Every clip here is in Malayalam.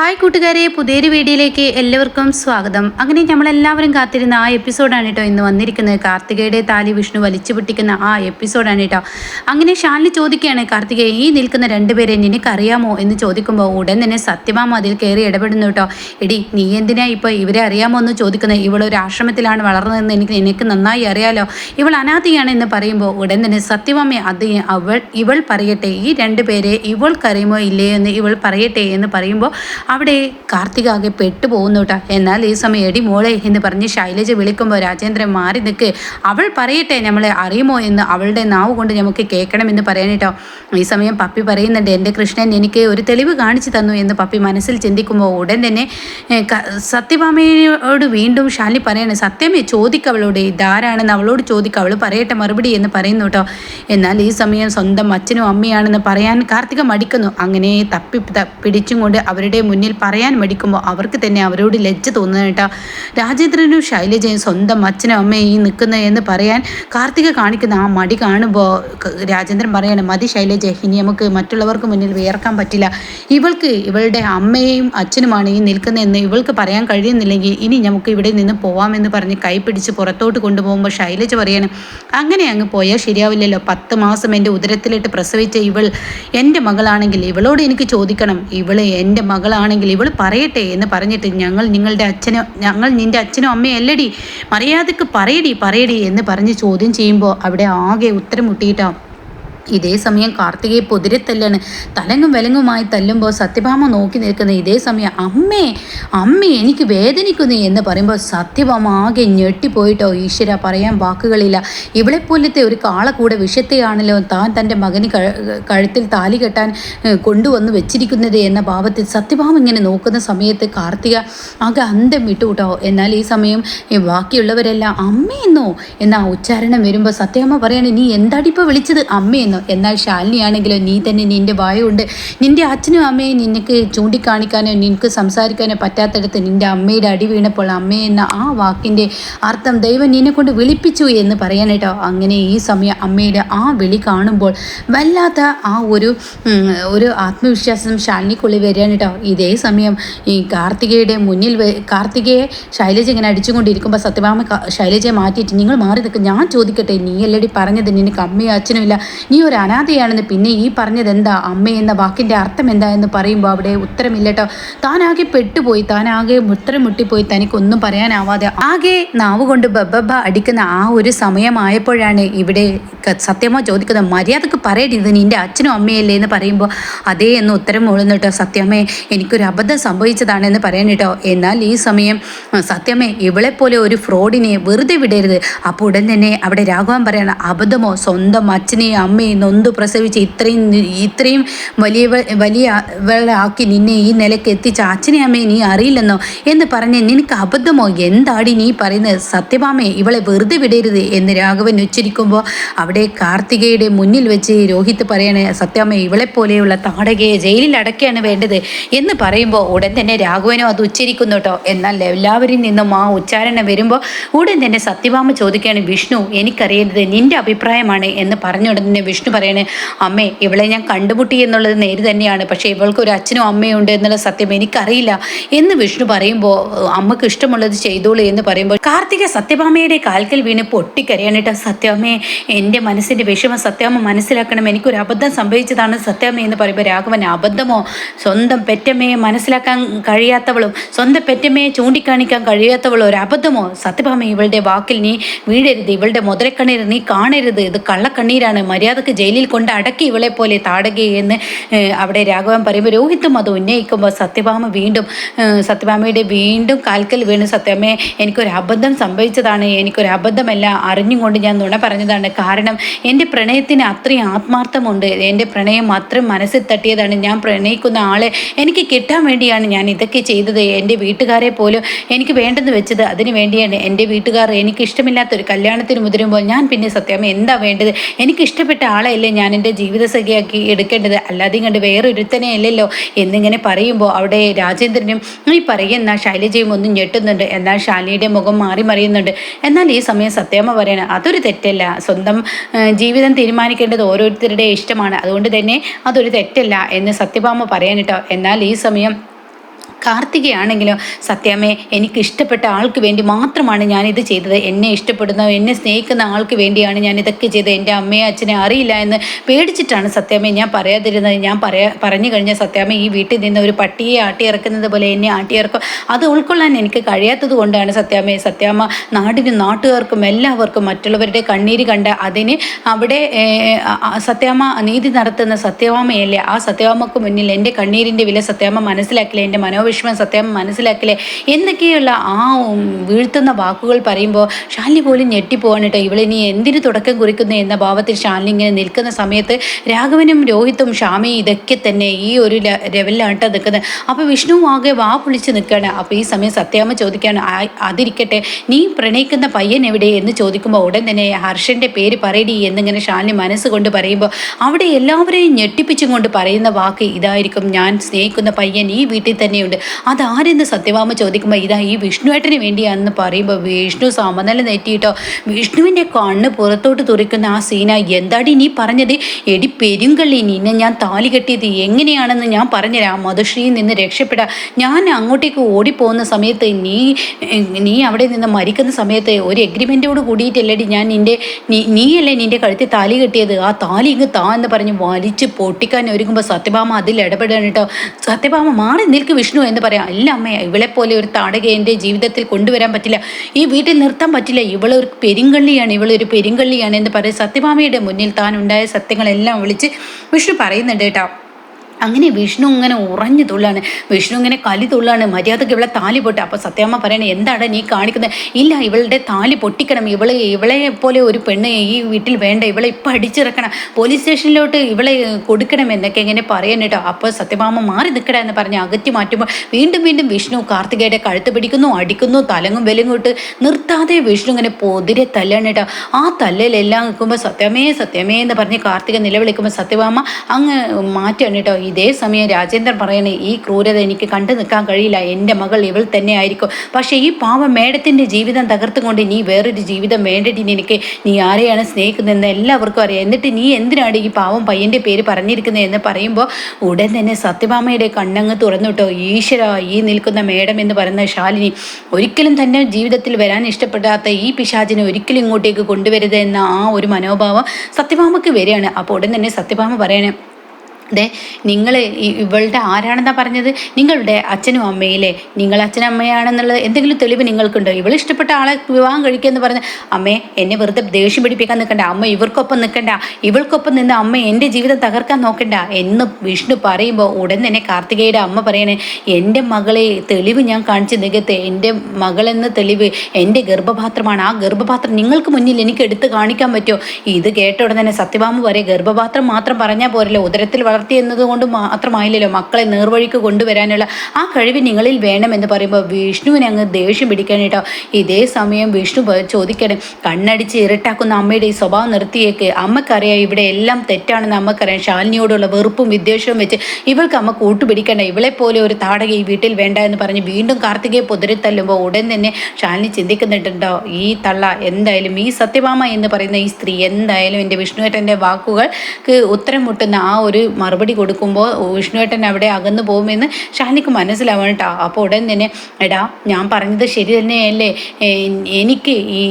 ഹായ് കൂട്ടുകാരെ പുതിയൊരു വീഡിയോയിലേക്ക് എല്ലാവർക്കും സ്വാഗതം. അങ്ങനെ നമ്മളെല്ലാവരും കാത്തിരുന്ന ആ എപ്പിസോഡാണ് കേട്ടോ ഇന്ന് വന്നിരിക്കുന്നത്. കാർത്തികയുടെ താലി വിഷ്ണു വലിച്ചു പൊട്ടിക്കുന്ന ആ എപ്പിസോഡാണ് കേട്ടോ. അങ്ങനെ ഷാലിന് ചോദിക്കുകയാണ് കാർത്തികയെ ഈ നിൽക്കുന്ന രണ്ടുപേരെ നിനക്കറിയാമോ? എന്ന് ചോദിക്കുമ്പോൾ ഉടൻ തന്നെ സത്യഭാമ അതിൽ കയറി ഇടപെടുന്നു കേട്ടോ. എടി നീ എന്തിനാ ഇപ്പോൾ ഇവരെ അറിയാമോ എന്ന് ചോദിക്കുന്നത് ഇവളൊരു ആശ്രമത്തിലാണ് വളർന്നതെന്ന് എനിക്ക് നിനക്ക് നന്നായി അറിയാലോ. ഇവൾ അനാഥയാണ് എന്ന് പറയുമ്പോൾ ഉടൻ തന്നെ സത്യഭാമ അത് അവൾ ഇവൾ പറയട്ടെ. ഈ രണ്ടുപേരെ ഇവൾക്കറിയുമോ ഇല്ലയോ എന്ന് ഇവൾ പറയട്ടെ എന്ന് പറയുമ്പോൾ അവിടെ കാർത്തിക ആകെ പെട്ടുപോകുന്നു കേട്ടോ എന്നാൽ ഈ സമയം എടി മോളെ എന്ന് പറഞ്ഞ് ശൈലജ വിളിക്കുമ്പോൾ രാജേന്ദ്രൻ മാറി നിൽക്ക് അവൾ പറയട്ടെ നമ്മളെ അറിയുമോ എന്ന് അവളുടെ നാവ് കൊണ്ട് നമുക്ക് കേൾക്കണമെന്ന് പറയാൻ കേട്ടോ ഈ സമയം പപ്പി പറയുന്നുണ്ട് എന്റെ കൃഷ്ണൻ എനിക്ക് ഒരു തെളിവ് കാണിച്ചു തന്നു എന്ന് പപ്പി മനസ്സിൽ ചിന്തിക്കുമ്പോൾ ഉടൻ തന്നെ സത്യഭാമയോട് വീണ്ടും ശാലി പറയാണ് സത്യമേ ചോദിക്ക അവളോട് ഇതാരാണെന്ന് അവളോട് ചോദിക്കുക അവൾ പറയട്ടെ മറുപടി എന്ന് പറയുന്നു കേട്ടോ എന്നാൽ ഈ സമയം സ്വന്തം അച്ഛനും അമ്മയാണെന്ന് പറയാൻ കാർത്തിക മടിക്കുന്നു. അങ്ങനെ തപ്പി പിടിച്ചും കൊണ്ട് അവരുടെ മുന്നിൽ പറയാൻ മടിക്കുമ്പോൾ അവർക്ക് തന്നെ അവരോട് ലജ്ജ തോന്നുന്നു കേട്ടോ. രാജേന്ദ്രനും ശൈലജയും സ്വന്തം അച്ഛനും അമ്മയും ഈ നിൽക്കുന്നത് എന്ന് പറയാൻ കാർത്തിക കാണിക്കുന്ന ആ മടി കാണുമ്പോൾ രാജേന്ദ്രൻ പറയാണ് മതി ശൈലജ ഇനി നമുക്ക് മറ്റുള്ളവർക്ക് മുന്നിൽ വിയർക്കാൻ പറ്റില്ല. ഇവൾക്ക് ഇവളുടെ അമ്മയും അച്ഛനുമാണ് ഈ നിൽക്കുന്നതെന്ന് ഇവൾക്ക് പറയാൻ കഴിയുന്നില്ലെങ്കിൽ ഇനി നമുക്ക് ഇവിടെ നിന്ന് പോവാമെന്ന് പറഞ്ഞ് കൈ പിടിച്ച് പുറത്തോട്ട് കൊണ്ടുപോകുമ്പോൾ ശൈലജ പറയാണ് അങ്ങനെ അങ്ങ് പോയാൽ ശരിയാവില്ലല്ലോ. പത്ത് മാസം എന്റെ ഉദരത്തിലിട്ട് പ്രസവിച്ച ഇവൾ എന്റെ മകളാണെങ്കിൽ ഇവളോട് എനിക്ക് ചോദിക്കണം. ഇവൾ എന്റെ മകളാണെങ്കിൽ ഇവൾ പറയട്ടെ എന്ന് പറഞ്ഞിട്ട് ഞങ്ങൾ നിങ്ങളുടെ അച്ഛനോ ഞങ്ങൾ നിന്റെ അച്ഛനോ അമ്മയോ അല്ലടി. മര്യാദയ്ക്ക് പറയടി പറയടി എന്ന് പറഞ്ഞ് ചോദ്യം ചെയ്യുമ്പോൾ അവിടെ ആകെ ഉത്തരം മുട്ടിയിട്ടാ ഇതേ സമയം കാർത്തികയെ പൊതിരെ തല്ലാണ് തലങ്ങും വിലങ്ങുമായി തല്ലുമ്പോൾ സത്യഭാമ നോക്കി നിൽക്കുന്ന ഇതേ സമയം അമ്മേ അമ്മേ എനിക്ക് വേദനിക്കുന്നു എന്ന് പറയുമ്പോൾ സത്യഭാമ ആകെ ഞെട്ടിപ്പോയിട്ടോ ഈശ്വര പറയാൻ വാക്കുകളില്ല. ഇവളെപ്പോലത്തെ ഒരു കാള കാളക്കൂടെ വിഷത്തെയാണല്ലോ താൻ തന്റെ മകന് കഴുത്തിൽ താലി കെട്ടാൻ കൊണ്ടുവന്ന് വെച്ചിരിക്കുന്നത് എന്ന ഭാവത്തിൽ സത്യഭാമ ഇങ്ങനെ നോക്കുന്ന സമയത്ത് കാർത്തിക ആകെ അന്തം വിട്ടു കേട്ടോ എന്നാൽ ഈ സമയം ബാക്കിയുള്ളവരെല്ലാം അമ്മയെന്നോ എന്ന ഉച്ചാരണം വരുമ്പോൾ സത്യഭാമ പറയാണ് നീ എന്താടിപ്പോൾ വിളിച്ചത്? അമ്മയെന്നോ എന്നാൽ ശാലിനിയാണെങ്കിലോ നീ തന്നെ നിന്റെ വായുണ്ട്. നിന്റെ അച്ഛനും അമ്മയും നിനക്ക് ചൂണ്ടിക്കാണിക്കാനോ നിനക്ക് സംസാരിക്കാനോ പറ്റാത്തടത്ത് നിന്റെ അമ്മയുടെ അടി വീണപ്പോൾ അമ്മ എന്ന ആ വാക്കിന്റെ അർത്ഥം ദൈവം നിന്നെ കൊണ്ട് വിളിപ്പിച്ചു എന്ന് പറയാനേട്ടോ അങ്ങനെ ഈ സമയം അമ്മയുടെ ആ വിളി കാണുമ്പോൾ വല്ലാത്ത ആ ഒരു ഒരു ആത്മവിശ്വാസം ശാലിനിക്കുള്ളിൽ വരികയാണ് കേട്ടോ. ഇതേ സമയം ഈ കാർത്തികയുടെ മുന്നിൽ കാർത്തികയെ ശൈലജ ഇങ്ങനെ അടിച്ചുകൊണ്ടിരിക്കുമ്പോൾ സത്യഭാമ ശൈലജയെ മാറ്റിയിട്ട് നിങ്ങൾ മാറി നിൽക്കും. ഞാൻ ചോദിക്കട്ടെ നീ അല്ലടി പറഞ്ഞത്. നിനക്ക് അമ്മയും അച്ഛനും ഇല്ല നീ ഒരു അനാഥയാണെന്ന് പിന്നെ ഈ പറഞ്ഞത് എന്താ അമ്മ എന്ന വാക്കിന്റെ അർത്ഥം എന്താ എന്ന് പറയുമ്പോൾ അവിടെ ഉത്തരമില്ല കേട്ടോ താനാകെ പെട്ടുപോയി താനാകെ ഉത്തരം മുട്ടിപ്പോയി തനിക്കൊന്നും പറയാനാവാതെ ആകെ നാവ് കൊണ്ട് ബബ്ബ അടിക്കുന്ന ആ ഒരു സമയമായപ്പോഴാണ് ഇവിടെ സത്യമോ ചോദിക്കുന്നത്? മര്യാദയ്ക്ക് പറയരുത് നിന്റെ അച്ഛനും അമ്മയല്ലേ എന്ന് പറയുമ്പോൾ അതേ എന്ന് ഉത്തരം മൂളുന്നു കേട്ടോ. സത്യമേ എനിക്കൊരു അബദ്ധം സംഭവിച്ചതാണെന്ന് പറയാൻ കേട്ടോ. എന്നാൽ ഈ സമയം സത്യമേ ഇവളെപ്പോലെ ഒരു ഫ്രോഡിനെ വെറുതെ വിടരുത്. അപ്പോൾ ഉടൻ തന്നെ അവിടെ രാഘവൻ പറയണം അബദ്ധമോ? സ്വന്തം അച്ഛനെയും അമ്മയും നൊന്തു പ്രസവിച്ച് ഇത്രയും ഇത്രയും വലിയ വലിയ ആക്കി നിന്നെ ഈ നിലയ്ക്ക് എത്തിച്ച അച്ഛനെ അമ്മയെ നീ അറിയില്ലെന്നോ? എന്ന് പറഞ്ഞ് നിനക്ക് അബദ്ധമോ? എന്താടി നീ പറയുന്നത്? സത്യമാമേ ഇവളെ വെറുതെ വിടരുത് എന്ന് രാഘവൻ ഉച്ചരിക്കുമ്പോൾ അവിടെ കാർത്തികയുടെ മുന്നിൽ വെച്ച് രോഹിത് പറയണേ സത്യാമ്മ ഇവളെപ്പോലെയുള്ള താടകയെ ജയിലിൽ അടക്കുകയാണ് വേണ്ടത് എന്ന് പറയുമ്പോൾ ഉടൻ തന്നെ രാഘവനോ അത് ഉച്ചരിക്കുന്നു കേട്ടോ. എന്നാൽ എല്ലാവരിൽ നിന്നും ആ ഉച്ചാരണം വരുമ്പോൾ ഉടൻ തന്നെ സത്യഭാമ ചോദിക്കുകയാണ് വിഷ്ണു എനിക്കറിയരുത് നിന്റെ അഭിപ്രായമാണ് എന്ന് പറഞ്ഞ ഉടൻ തന്നെ വിഷ്ണു പറയണേ അമ്മേ ഇവളെ ഞാൻ കണ്ടുമുട്ടി എന്നുള്ളത് നേര് തന്നെയാണ്. പക്ഷേ ഇവൾക്ക് ഒരു അച്ഛനും അമ്മയും ഉണ്ട് എന്നുള്ള സത്യം എനിക്കറിയില്ല. എന്ന് വിഷ്ണു പറയുമ്പോൾ അമ്മയ്ക്ക് ഇഷ്ടമുള്ളത് ചെയ്തോളൂ എന്ന് പറയുമ്പോൾ കാർത്തിക സത്യഭാമയുടെ കാൽക്കൽ വീണ് പൊട്ടിക്കരയാനിട്ട് സത്യാമ്മയെ എന്റെ മനസ്സിന്റെ വിഷമം സത്യാമ്മ മനസ്സിലാക്കണം. എനിക്കൊരു അബദ്ധം സംഭവിച്ചതാണ് സത്യാമ്മ എന്ന് പറയുമ്പോൾ രാഘവൻ അബദ്ധമോ? സ്വന്തം പെറ്റമ്മയെ മനസ്സിലാക്കാൻ കഴിയാത്തവളും സ്വന്തം പെറ്റമ്മയെ ചൂണ്ടിക്കാണിക്കാൻ കഴിയാത്തവളും ഒരു അബദ്ധമോ? സത്യഭാമ ഇവളുടെ വാക്കിൽ നീ വീഴരുത്. ഇവളുടെ മുതലക്കണ്ണീർ നീ കാണരുത്. ഇത് കള്ളക്കണ്ണീരാണ്. മര്യാദയ്ക്ക് ജയിലിൽ കൊണ്ട് അടക്കി ഇവളെ പോലെ താടകയെന്ന് അവിടെ രാഘവൻ പറയുമ്പോൾ രോഹിത്തും അത് ഉന്നയിക്കുമ്പോൾ സത്യഭാമ വീണ്ടും സത്യഭാമയുടെ വീണ്ടും കാൽക്കൽ വീണ് സത്യമേ എനിക്കൊരു അബദ്ധം സംഭവിച്ചതാണ്. എനിക്കൊരു അബദ്ധമല്ല. അറിഞ്ഞും കൊണ്ട് ഞാൻ നുണ പറഞ്ഞതാണ്. കാരണം എന്റെ പ്രണയത്തിന് അത്രയും ആത്മാർത്ഥമുണ്ട്. എന്റെ പ്രണയം അത്രയും മനസ്സിൽ തട്ടിയതാണ്. ഞാൻ പ്രണയിക്കുന്ന ആളെ എനിക്ക് കിട്ടാൻ വേണ്ടിയാണ് ഞാൻ ഇതൊക്കെ ചെയ്തത്. എന്റെ വീട്ടുകാരെ പോലും എനിക്ക് വേണ്ടെന്ന് വെച്ചത്. അതിന് വേണ്ടിയാണ് എന്റെ വീട്ടുകാർ എനിക്ക് ഇഷ്ടമില്ലാത്തൊരു കല്യാണത്തിന് മുതിരുമ്പോൾ ഞാൻ പിന്നെ സത്യമേ എന്താ വേണ്ടത്? എനിക്ക് ഇഷ്ടപ്പെട്ട ആളെയല്ലേ ഞാൻ എന്റെ ജീവിതസഖിയാക്കി എടുക്കേണ്ടത്? അല്ലാതെ കണ്ട് വേറൊരുത്തനെ അല്ലല്ലോ? എന്നിങ്ങനെ പറയുമ്പോൾ അവിടെ രാജേന്ദ്രനും ഈ പറയുന്ന ശൈലജയും ഒന്നും ഞെട്ടുന്നുണ്ട്. എന്നാൽ ശാലിയുടെ മുഖം മാറി മറിയുന്നുണ്ട്. എന്നാൽ ഈ സമയം സത്യമ്മ പറയണം അതൊരു തെറ്റല്ല. സ്വന്തം ജീവിതം തീരുമാനിക്കേണ്ടത് ഓരോരുത്തരുടെ ഇഷ്ടമാണ്. അതുകൊണ്ട് തന്നെ അതൊരു തെറ്റല്ല എന്ന് സത്യഭാമ പറയാനിട്ടോ എന്നാൽ ഈ സമയം കാർത്തികയാണെങ്കിലും സത്യാമ്മേ എനിക്ക് ഇഷ്ടപ്പെട്ട ആൾക്ക് വേണ്ടി മാത്രമാണ് ഞാനിത് ചെയ്തത്. എന്നെ ഇഷ്ടപ്പെടുന്ന എന്നെ സ്നേഹിക്കുന്ന ആൾക്ക് വേണ്ടിയാണ് ഞാൻ ഇതൊക്കെ ചെയ്തത്. എന്റെ അമ്മയെ അച്ഛനെ അറിയില്ല എന്ന് പേടിച്ചിട്ടാണ് സത്യാമ്മ ഞാൻ പറയാതിരുന്നത്. ഞാൻ പറയാ പറഞ്ഞു കഴിഞ്ഞാൽ സത്യാമ്മ ഈ വീട്ടിൽ നിന്ന് ഒരു പട്ടിയെ ആട്ടി ഇറക്കുന്നത് പോലെ എന്നെ ആട്ടിയിറക്കും. അത് ഉൾക്കൊള്ളാൻ എനിക്ക് കഴിയാത്തത് കൊണ്ടാണ് സത്യാമ്മയെ സത്യാമ്മ നാടിനും നാട്ടുകാർക്കും എല്ലാവർക്കും മറ്റുള്ളവരുടെ കണ്ണീര് കണ്ട അതിന് അവിടെ സത്യാമ്മ നീതി നടത്തുന്ന സത്യവാമയല്ലേ ആ സത്യവാമക്ക് മുന്നിൽ എന്റെ കണ്ണീരിന്റെ വില സത്യാമ്മ മനസ്സിലാക്കില്ല. എന്റെ മനോവി വിഷമം സത്യം മനസ്സിലാക്കില്ലേ? എന്നൊക്കെയുള്ള ആ വീഴ്ത്തുന്ന വാക്കുകൾ പറയുമ്പോൾ ഷാലിനി പോലും ഞെട്ടിപ്പോവാണ് കേട്ടോ. ഇവളിനി എന്തിന് തുടക്കം കുറിക്കുന്നു എന്ന ഭാവത്തിൽ ഷാലിനി ഇങ്ങനെ നിൽക്കുന്ന സമയത്ത് രാഘവനും രോഹിത്തും ഷാമയും ഇതൊക്കെ തന്നെ ഈ ഒരു ലെവലിലാണ് കേട്ടോ നിൽക്കുന്നത്. അപ്പോൾ വിഷ്ണു ആകെ വാ പൊളിച്ച് നിൽക്കുകയാണ്. അപ്പോൾ ഈ സമയം സത്യാമ്മ ചോദിക്കുകയാണ് അതിരിക്കട്ടെ നീ പ്രണയിക്കുന്ന പയ്യൻ എവിടെ? എന്ന് ചോദിക്കുമ്പോൾ ഉടൻ തന്നെ ഹർഷന്റെ പേര് പറയടി എന്നിങ്ങനെ ഷാലിനി മനസ്സുകൊണ്ട് പറയുമ്പോൾ അവിടെ എല്ലാവരെയും ഞെട്ടിപ്പിച്ചും കൊണ്ട് പറയുന്ന വാക്ക് ഇതായിരിക്കും. ഞാൻ സ്നേഹിക്കുന്ന പയ്യൻ ഈ വീട്ടിൽ തന്നെയുണ്ട്. അതാരെന്ന് സത്യഭാമ ചോദിക്കുമ്പോൾ ഇതാ ഈ വിഷ്ണുവേട്ടന് വേണ്ടിയാണെന്ന് പറയുമ്പോൾ വിഷ്ണു സമനില നെറ്റിയിട്ടോ വിഷ്ണുവിന്റെ കണ്ണ് പുറത്തോട്ട് തുറക്കുന്ന ആ സീന എന്താടി നീ പറഞ്ഞത്? എടി പെരുങ്കള്ളി നിന്നെ ഞാൻ താലി കെട്ടിയത് എങ്ങനെയാണെന്ന് ഞാൻ പറഞ്ഞുതരാം. മധുശ്രീയിൽ നിന്ന് രക്ഷപ്പെടാം. ഞാൻ അങ്ങോട്ടേക്ക് ഓടിപ്പോകുന്ന സമയത്ത് നീ നീ അവിടെ നിന്ന് മരിക്കുന്ന സമയത്ത് ഒരു എഗ്രിമെന്റോട് കൂടിയിട്ടല്ലേടി ഞാൻ നിന്റെ നീയല്ലേ നിന്റെ കഴുത്തിൽ താലി കെട്ടിയത്? ആ താലി ഇങ്ങ് താ എന്ന് പറഞ്ഞ് വലിച്ച് പൊട്ടിക്കാൻ ഒരുങ്ങുമ്പോൾ സത്യഭാമ അതിൽ ഇടപെടാൻ കേട്ടോ. സത്യഭാമ മാറി നിൽക്ക് വിഷ്ണു എന്ന് പറയാം. അല്ല അമ്മ പോലെ ഒരു താടക എന്റെ ജീവിതത്തിൽ കൊണ്ടുവരാൻ പറ്റില്ല. ഈ വീട്ടിൽ നിർത്താൻ പറ്റില്ല. ഇവളൊരു പെരുങ്കള്ളിയാണ്. ഇവളൊരു പെരുങ്കള്ളിയാണ് എന്ന് പറയും സത്യഭാമയുടെ മുന്നിൽ താൻ ഉണ്ടായ സത്യങ്ങളെല്ലാം വിളിച്ച് വിഷ്ണു പറയുന്നുണ്ട് കേട്ടോ. അങ്ങനെ വിഷ്ണു ഇങ്ങനെ ഉറഞ്ഞു തുള്ളാണ് വിഷ്ണു ഇങ്ങനെ കലി തുള്ളാണ് മര്യാദയ്ക്ക് ഇവളെ താലി പൊട്ടി. അപ്പോൾ സത്യമ്മ പറയണേ എന്താണ് നീ കാണിക്കുന്നത് ഇല്ല ഇവളുടെ താലി പൊട്ടിക്കണം. ഇവളെ ഇവളെ പോലെ ഒരു പെണ്ണ് ഈ വീട്ടിൽ വേണ്ട. ഇവളെ ഇപ്പം അടിച്ചിറക്കണം. പോലീസ് സ്റ്റേഷനിലോട്ട് ഇവളെ കൊടുക്കണം എന്നൊക്കെ ഇങ്ങനെ പറയാൻ കേട്ടോ അപ്പോൾ സത്യഭാമ മാറി നിൽക്കട എന്ന് പറഞ്ഞ് അകറ്റി മാറ്റുമ്പോൾ വീണ്ടും വീണ്ടും വിഷ്ണു കാർത്തികയുടെ കഴുത്ത് പിടിക്കുന്നു അടിക്കുന്നു തലങ്ങും വിലങ്ങോട്ട് നിർത്താതെ വിഷ്ണു ഇങ്ങനെ പൊതിരെ തല്ലാണ് കേട്ടോ ആ തല്ലലെല്ലാം നിൽക്കുമ്പോൾ സത്യമേ സത്യമേ എന്ന് പറഞ്ഞ് കാർത്തിക നിലവിളിക്കുമ്പോൾ സത്യഭാമ അങ്ങ് മാറ്റാണ് കേട്ടോ ഇതേ സമയം രാജേന്ദ്രൻ പറയണേ ഈ ക്രൂരത എനിക്ക് കണ്ടു നിൽക്കാൻ കഴിയില്ല. എന്റെ മകൾ ഇവൾ തന്നെ ആയിരിക്കും. പക്ഷേ ഈ പാവം മേഡത്തിന്റെ ജീവിതം തകർത്തുകൊണ്ട് നീ വേറൊരു ജീവിതം വേണ്ടിട്ട് നിനക്ക്. നീ ആരെയാണ് സ്നേഹിക്കുന്നതെന്ന് എല്ലാവർക്കും അറിയാം. എന്നിട്ട് നീ എന്തിനാണ് ഈ പാവം പയ്യന്റെ പേര് പറഞ്ഞിരിക്കുന്നത് എന്ന് പറയുമ്പോൾ ഉടൻ തന്നെ സത്യഭാമയുടെ കണ്ണങ്ങ് തുറന്നുട്ടോ ഈശ്വര ഈ നിൽക്കുന്ന മേഡം എന്ന് പറയുന്ന ശാലിനി ഒരിക്കലും തന്നെ ജീവിതത്തിൽ വരാൻ ഇഷ്ടപ്പെടാത്ത ഈ പിശാചിനെ ഒരിക്കലും ഇങ്ങോട്ടേക്ക് കൊണ്ടുവരുത് എന്ന ആ ഒരു മനോഭാവം സത്യഭാമയ്ക്ക് വരികയാണ്. അപ്പോൾ ഉടൻ തന്നെ സത്യഭാമ പറയണേ ദേ നിങ്ങൾ ഇവളുടെ ആരാണെന്നാ പറഞ്ഞത്? നിങ്ങളുടെ അച്ഛനും അമ്മയിലെ നിങ്ങൾ അച്ഛനും അമ്മയാണെന്നുള്ള എന്തെങ്കിലും തെളിവ് നിങ്ങൾക്കുണ്ടോ? ഇവൾ ഇഷ്ടപ്പെട്ട ആളെ വിവാഹം കഴിക്കുമെന്ന് പറഞ്ഞ് അമ്മേ എന്നെ വെറുതെ ദേഷ്യം പിടിപ്പിക്കാൻ നിൽക്കണ്ട. അമ്മ ഇവർക്കൊപ്പം നിൽക്കണ്ട. ഇവൾക്കൊപ്പം നിന്ന് അമ്മ എന്റെ ജീവിതം തകർക്കാൻ നോക്കണ്ട. എന്ന് വിഷ്ണു പറയുമ്പോൾ ഉടൻ തന്നെ കാർത്തികയുടെ അമ്മ പറയണേ എന്റെ മകളെ തെളിവ് ഞാൻ കാണിച്ച് നികത്തെ. എന്റെ മകളെന്ന തെളിവ് എന്റെ ഗർഭപാത്രമാണ്. ആ ഗർഭപാത്രം നിങ്ങൾക്ക് മുന്നിൽ എനിക്ക് എടുത്ത് കാണിക്കാൻ പറ്റുമോ? ഇത് കേട്ട ഉടൻ തന്നെ സത്യഭാമ പറയും ഗർഭപാത്രം മാത്രം പറഞ്ഞാൽ പോരല്ലോ. ഉദരത്തിൽ വളർ വളർത്തി എന്നതുകൊണ്ട് മാത്രമായില്ലല്ലോ മക്കളെ നേർവഴിക്ക് കൊണ്ടുവരാനുള്ള ആ കഴിവ് നിങ്ങളിൽ വേണമെന്ന് പറയുമ്പോൾ വിഷ്ണുവിനെ അങ്ങ് ദേഷ്യം പിടിക്കാൻ കേട്ടോ. ഇതേ സമയം വിഷ്ണു ചോദിക്കണം കണ്ണടിച്ച് ഇരട്ടാക്കുന്ന അമ്മയുടെ ഈ സ്വഭാവം നിർത്തിയേക്ക്. അമ്മക്കറിയാം ഇവിടെ എല്ലാം തെറ്റാണെന്ന് അമ്മക്കറിയാം. ശാലിനിയോടുള്ള വെറുപ്പും വിദ്വേഷവും വെച്ച് ഇവൾക്ക് അമ്മ കൂട്ടുപിടിക്കണ്ട. ഇവളെ പോലെ ഒരു താടക ഈ വീട്ടിൽ വേണ്ട എന്ന് പറഞ്ഞ് വീണ്ടും കാർത്തികയെ പൊതിരി തല്ലുമ്പോൾ ഉടൻ തന്നെ ശാലിനി ചിന്തിക്കുന്നുണ്ടോ ഈ തള്ള എന്തായാലും ഈ സത്യഭാമ എന്ന് പറയുന്ന ഈ സ്ത്രീ എന്തായാലും എന്റെ വിഷ്ണുവേട്ടന്റെ വാക്കുകൾക്ക് ഉത്തരം മുട്ടുന്ന ആ ഒരു മറുപടി കൊടുക്കുമ്പോൾ വിഷ്ണുവേട്ടൻ അവിടെ അകന്നു പോകുമെന്ന് ഷാനിക്ക് മനസ്സിലാവണം കേട്ടോ അപ്പോൾ ഉടൻ തന്നെ എടാ ഞാൻ പറഞ്ഞത് ശരി തന്നെയല്ലേ? എനിക്ക് ഈ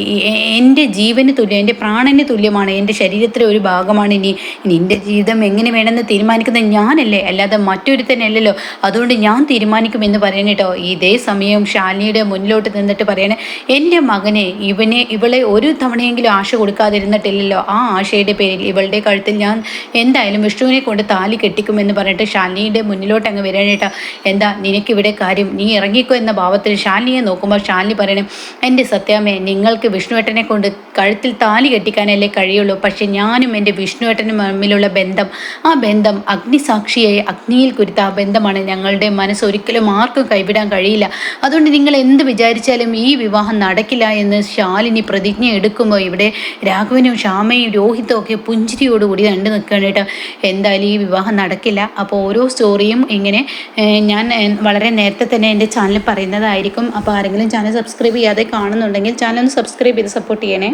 എന്റെ ജീവന് തുല്യം എന്റെ പ്രാണന് തുല്യമാണ് എന്റെ ശരീരത്തിലെ ഒരു ഭാഗമാണ് ഇനി. നിന്റെ ജീവിതം എങ്ങനെ വേണമെന്ന് തീരുമാനിക്കുന്നത് ഞാനല്ലേ? അല്ലാതെ മറ്റൊരുത്തനല്ലല്ലോ അതുകൊണ്ട് ഞാൻ തീരുമാനിക്കുമെന്ന് പറയണം കേട്ടോ ഇതേ സമയം ഷാലിനിയുടെ മുന്നിലോട്ട് നിന്നിട്ട് പറയണേ എന്റെ മകനെ ഇവനെ ഇവളെ ഒരു തവണയെങ്കിലും ആശ കൊടുക്കാതിരുന്നിട്ടില്ലല്ലോ. ആ ആശയുടെ പേരിൽ ഇവളുടെ കഴുത്തിൽ ഞാൻ എന്തായാലും വിഷ്ണുവിനെ കൊണ്ട് താലി കെട്ടിക്കുമെന്ന് പറഞ്ഞിട്ട് ഷാലിനിയുടെ മുന്നിലോട്ട് അങ്ങ് വരാനായിട്ട് എന്താ നിനക്കിവിടെ കാര്യം? നീ ഇറങ്ങിക്കോ എന്ന ഭാവത്തിൽ ഷാലിനിയെ നോക്കുമ്പോൾ ഷാലിനി പറയണം എന്റെ സത്യാമേ നിങ്ങൾക്ക് വിഷ്ണുവേട്ടനെ കൊണ്ട് കഴുത്തിൽ താലി കെട്ടിക്കാനല്ലേ കഴിയുള്ളൂ. പക്ഷെ ഞാനും എന്റെ വിഷ്ണുവേട്ടനും തമ്മിലുള്ള ബന്ധം ആ ബന്ധം അഗ്നിസാക്ഷിയായി അഗ്നിയിൽ കുരുത്ത ആ ബന്ധമാണ് ഞങ്ങളുടെ മനസ്സ് ഒരിക്കലും ആർക്കും കൈവിടാൻ കഴിയില്ല. അതുകൊണ്ട് നിങ്ങൾ എന്ത് വിചാരിച്ചാലും ഈ വിവാഹം നടക്കില്ല എന്ന് ശാലിനി പ്രതിജ്ഞ എടുക്കുമ്പോൾ ഇവിടെ രാഘവനും ശ്യാമയും രോഹിത്തും ഒക്കെ പുഞ്ചിരിയോടുകൂടി കണ്ടു നിൽക്കാനായിട്ട് എന്തായാലും ഈ വിവാഹം നടക്കില്ല. അപ്പോൾ ഓരോ സ്റ്റോറിയും ഇങ്ങനെ ഞാൻ വളരെ നേരത്തെ തന്നെ എന്റെ ചാനൽ പറയുന്നതായിരിക്കും. അപ്പോൾ ആരെങ്കിലും ചാനൽ സബ്സ്ക്രൈബ് ചെയ്യാതെ കാണുന്നുണ്ടെങ്കിൽ ചാനൽ ഒന്ന് സബ്സ്ക്രൈബ് ചെയ്ത് സപ്പോർട്ട് ചെയ്യണേ.